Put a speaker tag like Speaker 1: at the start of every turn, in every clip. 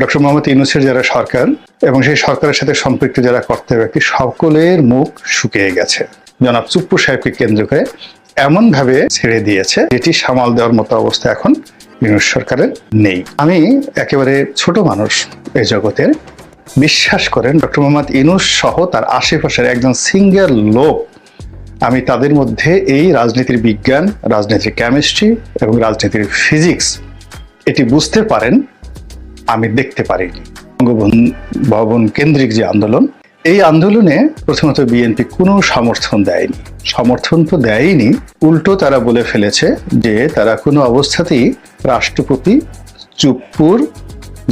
Speaker 1: Doctor Mohammad ইউনুসের যারা সরকার এবং সেই সরকারের সাথে সম্পৃক্ত যারা কর্তা ব্যক্তি, সকলের মুখ শুকিয়ে গেছে। জনাব চুপ্পু সাহেবকে কেন্দ্র করে এমন ভাবে ছেড়ে দিয়েছে, যেটি সামাল দেওয়ার মতো অবস্থা এখন ইউনুস সরকারের নেই। আমি একেবারে ছোট মানুষ এই জগতের। বিশ্বাস করেন, ডক্টর মোহাম্মদ ইনুস সহ তার আশেপাশের একজন সিঙ্গেল লোক, আমি তাদের মধ্যে এই রাজনীতির বিজ্ঞান, রাজনীতির কেমিস্ট্রি এবং রাজনীতির ফিজিক্স এটি বুঝতে পারেন আমি দেখতে পারিনি। ভবন কেন্দ্রিক যে আন্দোলন, এই আন্দোলনে প্রথমত বিএনপি কোনো সমর্থন দেয়নি। সমর্থন তো দেয়নি উল্টো তারা বলে ফেলেছে যে তারা কোনো অবস্থাতেই রাষ্ট্রপতি চুপ্পুর,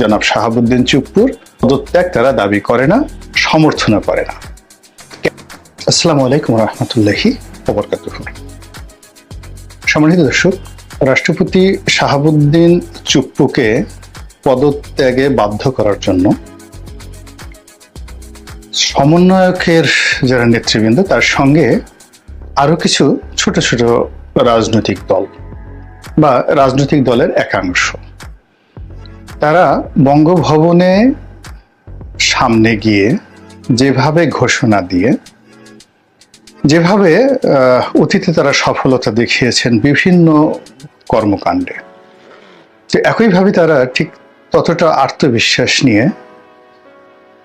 Speaker 1: জনাব শাহাবুদ্দিন চুপ্পুর পদত্যাগ তারা দাবি করে না, সমর্থনও করে না। আসসালামু আলাইকুম রহমতুল্লাহি ওবরকাতুহ সম্মানিত দর্শক, রাষ্ট্রপতি শাহাবুদ্দিন চুপ্পুকে পদত্যাগে বাধ্য করার জন্য সমন্বয়কের যারা নেতৃবৃন্দ, তার সঙ্গে আরও কিছু ছোট ছোট রাজনৈতিক দল বা রাজনৈতিক দলের একাংশ। তারা বঙ্গভবনে সামনে গিয়ে যেভাবে ঘোষণা দিয়ে, যেভাবে অতীতে তারা সফলতা দেখিয়েছেন বিভিন্ন কর্মকাণ্ডে একইভাবে তারা ঠিক ততটা আত্মবিশ্বাস নিয়ে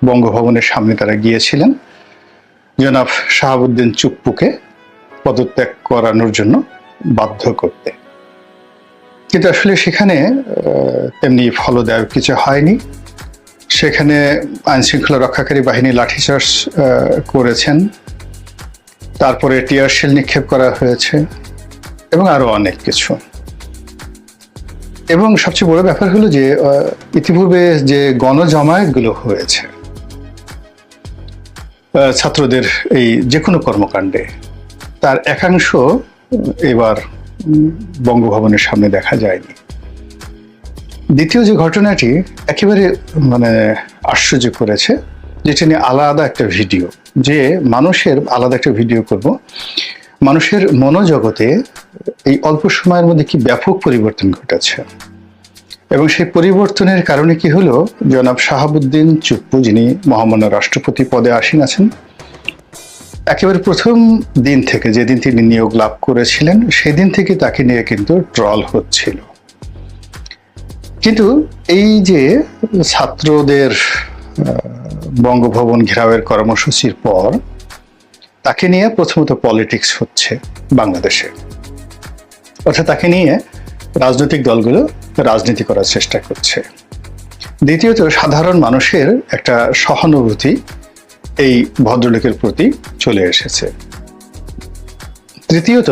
Speaker 1: বঙ্গভবনের সামনে তারা গিয়েছিলেন। জনাব শাহাবুদ্দিন চুপ্পুকে পদত্যাগ করানোর জন্য বাধ্য করতে। কিন্তু আসলে সেখানে তেমনি ফলদায়ক কিছু হয়নি। সেখানে আইনশৃঙ্খলা রক্ষাকারী বাহিনী লাঠিচার্জ করেছেন। তারপরে টিয়ারশেল নিক্ষেপ করা হয়েছে এবং আরও অনেক কিছু। এবং সবচেয়ে বড় ব্যাপার হলো যে ইতিপূর্বে যে গণজমায়েতগুলো হয়েছে ছাত্রদের এই যে কোনো কর্মকাণ্ডে, তার একাংশ এবার বঙ্গভবনের সামনে দেখা যায়নি। দ্বিতীয় যে ঘটনাটি একেবারে মানে আশ্চর্য করেছে, যেটা নিয়ে আলাদা একটা ভিডিও, যে মানুষের আলাদা একটা ভিডিও করব। মানুষের মনোজগতে এই অল্প সময়ের মধ্যে কি ব্যাপক পরিবর্তন ঘটেছে? এবং সেই পরিবর্তনের কারণে কি হলো? জনাব শাহাবুদ্দিন চুপ্পু, যিনি মহামান্য রাষ্ট্রপতি পদে আসীন আছেন, একেবারে প্রথম দিন থেকে, যেদিন তিনি নিয়োগ লাভ করেছিলেন, সেদিন থেকে তাকে নিয়ে কিন্তু ট্রল হচ্ছিল। কিন্তু এই যে ছাত্রদের বঙ্গভবন ঘেরাওয়ের কর্মসূচির পর তাকে নিয়ে প্রথমত পলিটিক্স হচ্ছে বাংলাদেশে। অর্থাৎ তাকে নিয়ে রাজনৈতিক দলগুলো রাজনীতি করার চেষ্টা করছে। দ্বিতীয়ত, সাধারণ মানুষের একটা সহানুভূতি এই ভদ্রলোকের প্রতি চলে এসেছে। তৃতীয়ত,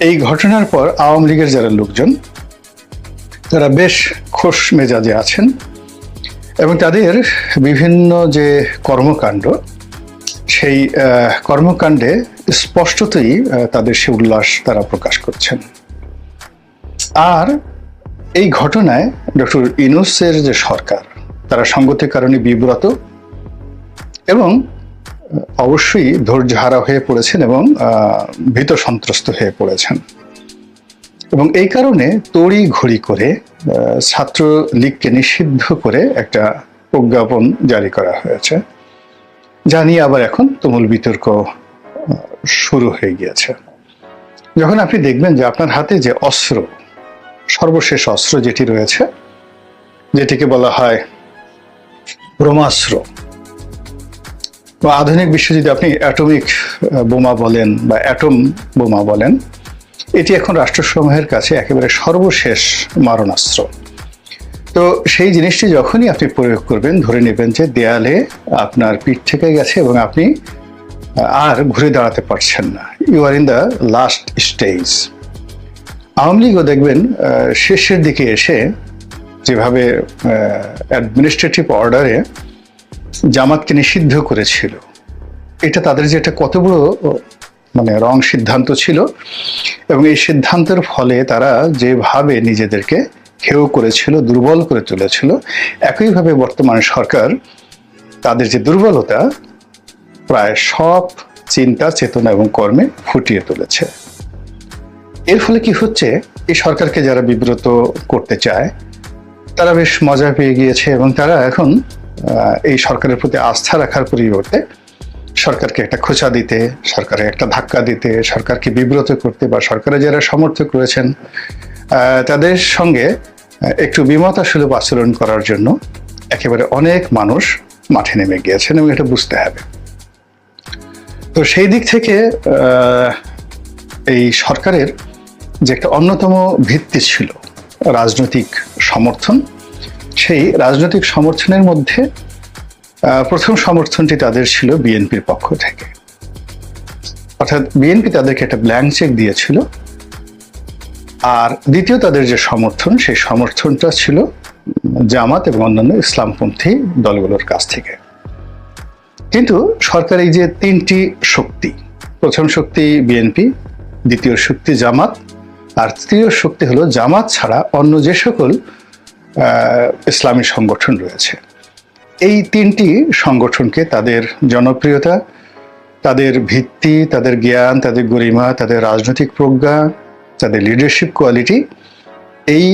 Speaker 1: এই ঘটনার পর আওয়ামী লীগের যারা লোকজন, তারা বেশ খোশ মেজাজে আছেন এবং তাদের বিভিন্ন যে কর্মকাণ্ড সেই কর্মকাণ্ডে স্পষ্টতই তাদের সে উল্লাস তারা প্রকাশ করছেন। আর এই ঘটনায় ডক্টর ইনুসের যে সরকার তারা সঙ্গতির কারণে বিব্রত এবং অবশ্যই ধৈর্যহারা হয়ে পড়েছেন এবং ভীত সন্ত্রস্ত হয়ে পড়েছেন। এবং এই কারণে তড়ি ঘড়ি করে আহ, ছাত্র লীগকে নিষিদ্ধ করে একটা প্রজ্ঞাপন জারি করা হয়েছে। নিয়ে আবার এখন তুমুল বিতর্ক শুরু হয়ে গিয়েছে। যখন আপনি দেখবেন যে আপনার হাতে যে অস্ত্র, সর্বশেষ অস্ত্র যেটি রয়েছে, যেটিকে বলা হয় ব্রহ্মাস্ত্র, বা আধুনিক বিশ্বে যদি আপনি অ্যাটমিক বোমা বলেন বা অ্যাটম বোমা বলেন, এটি এখন রাষ্ট্রসমূহের কাছে একেবারে সর্বশেষ মারণাস্ত্র। তো সেই জিনিসটি যখনই আপনি প্রয়োগ করবেন, ধরে নেবেন যে দেয়ালে আপনার পিঠ থেকে গেছে এবং আপনি আর ঘুরে দাঁড়াতে পারছেন না। You are in the last stage Awami লীগও দেখবেন শেষের দিকে এসে যেভাবে অ্যাডমিনিস্ট্রেটিভ অর্ডারে জামাতকে নিষিদ্ধ করেছিল, এটা তাদের যে একটা কত বড় মানে রং সিদ্ধান্ত ছিল এবং এই সিদ্ধান্তের ফলে তারা যেভাবে নিজেদেরকে হেয় করেছিল, দুর্বল করে তুলেছিল। একইভাবে বর্তমান সরকার তাদের যে দুর্বলতা, প্রায় সব চিন্তা, চেতনা এবং কর্মে ফুটিয়ে তুলেছে। এর ফলে কি হচ্ছে? এই সরকারকে যারা বিব্রত করতে চায়, তারা বেশ মজা পেয়ে গিয়েছে এবং তারা এখন এই সরকারের প্রতি আস্থা রাখার পরিবর্তে সরকারকে একটা খোঁচা দিতে সরকারে একটা ধাক্কা দিতে, সরকারকে বিব্রত করতে বা সরকারের যারা সমর্থক রয়েছেন তাদের সঙ্গে একটু বিমতা সুলভ আচরণ করার জন্য একেবারে অনেক মানুষ মাঠে নেমে গিয়েছেন এবং এটা বুঝতে হবে। তো সেই দিক থেকে এই সরকারের যে একটা অন্যতম ভিত্তি ছিল রাজনৈতিক সমর্থন, সেই রাজনৈতিক সমর্থনের মধ্যে প্রথম সমর্থনটি তাদের ছিল বিএনপির পক্ষ থেকে। অর্থাৎ বিএনপি তাদেরকে একটা ব্ল্যাঙ্ক চেক দিয়েছিল আর দ্বিতীয় তাদের যে সমর্থন, সেই সমর্থনটা ছিল জামাত এবং অন্যান্য ইসলামপন্থী দলগুলোর কাছ থেকে। কিন্তু সরকার এই যে তিনটি শক্তি, প্রথম শক্তি বিএনপি, দ্বিতীয় শক্তি জামাত, আর তৃতীয় শক্তি হলো জামাত ছাড়া অন্য যে সকল ইসলামী সংগঠন রয়েছে। এই তিনটি সংগঠনকে তাদের জনপ্রিয়তা, তাদের ভিত্তি, তাদের জ্ঞান, তাদের গরিমা, তাদের রাজনৈতিক প্রজ্ঞা তাদের লিডারশিপ কোয়ালিটি এই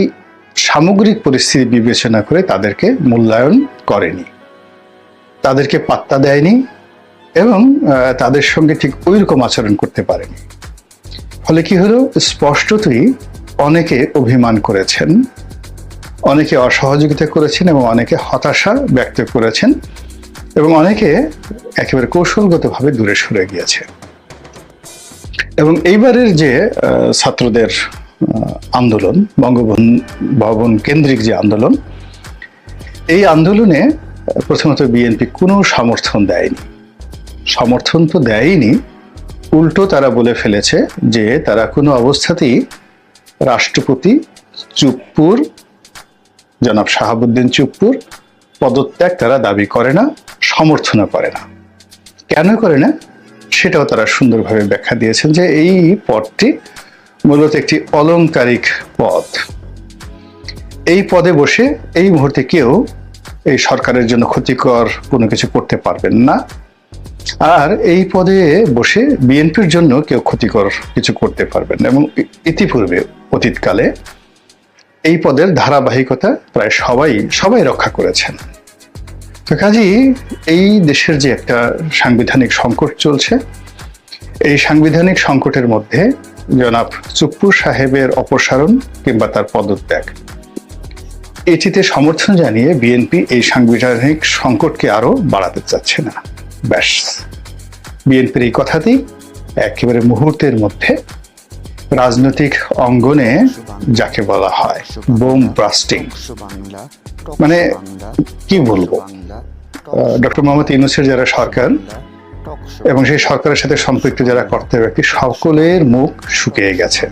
Speaker 1: সামগ্রিক পরিস্থিতি বিবেচনা করে তাদেরকে মূল্যায়ন করেনি। তাদেরকে পাত্তা দেয়নি এবং তাদের সঙ্গে ঠিক ওই রকম আচরণ করতে পারেনি। ফলে কি হলো? স্পষ্টতই অনেকে অভিমান করেছেন, অনেকে অসহযোগিতা করেছেন এবং অনেকে হতাশা ব্যক্ত করেছেন এবং অনেকে একেবারে কৌশলগতভাবে দূরে সরে গিয়েছে। এবং এইবারের যে ছাত্রদের আন্দোলন বঙ্গবন্ধু ভবন কেন্দ্রিক যে আন্দোলন, এই আন্দোলনে প্রথমত বিএনপি কোনো সমর্থন দেয়নি। সমর্থন তো দেয়নি, উল্টো তারা বলে ফেলেছে যে তারা কোনো অবস্থাতেই রাষ্ট্রপতি চুপ্পুর, জনাব শাহাবুদ্দিন চুপ্পুর পদত্যাগ তারা দাবি করে না, সমর্থনও করে না। কেন করে না? সেটাও তারা সুন্দরভাবে ব্যাখ্যা দিয়েছেন যে এই পদটি মূলত একটি অলংকারিক পদ। এই পদে বসে এই মুহূর্তে কেউ এই সরকারের জন্য ক্ষতিকর কোনো কিছু করতে পারবেন না। আর এই পদে বসে বিএনপির জন্য কেউ ক্ষতিকর কিছু করতে পারবেন না। এবং ইতিপূর্বে অতীতকালে এই পদের ধারাবাহিকতা প্রায় সবাই সবাই রক্ষা করেছেন। তো কাজেই এই দেশের যে একটা সাংবিধানিক সংকট চলছে, এই সাংবিধানিক সংকটের মধ্যে জনাব চুপ্পু সাহেবের অপসারণ কিংবা তার পদত্যাগ, এটিতে সমর্থন জানিয়ে বিএনপি এই সাংবিধানিক সংকটকে আরও বাড়াতে চাচ্ছে না। ব্যাস, বিএনপির এই কথাতেই একেবারে মুহূর্তের মধ্যে রাজনৈতিক অঙ্গনে যাকে বলা হয় বোম ব্রাস্টিং। মানে কি বলব? ডক্টর মোহাম্মদ ইউনুসের যারা সরকার এবং সেই সরকারের সাথে সম্পৃক্ত যারা কর্তা ব্যক্তি, সকলের মুখ শুকিয়ে গেছে।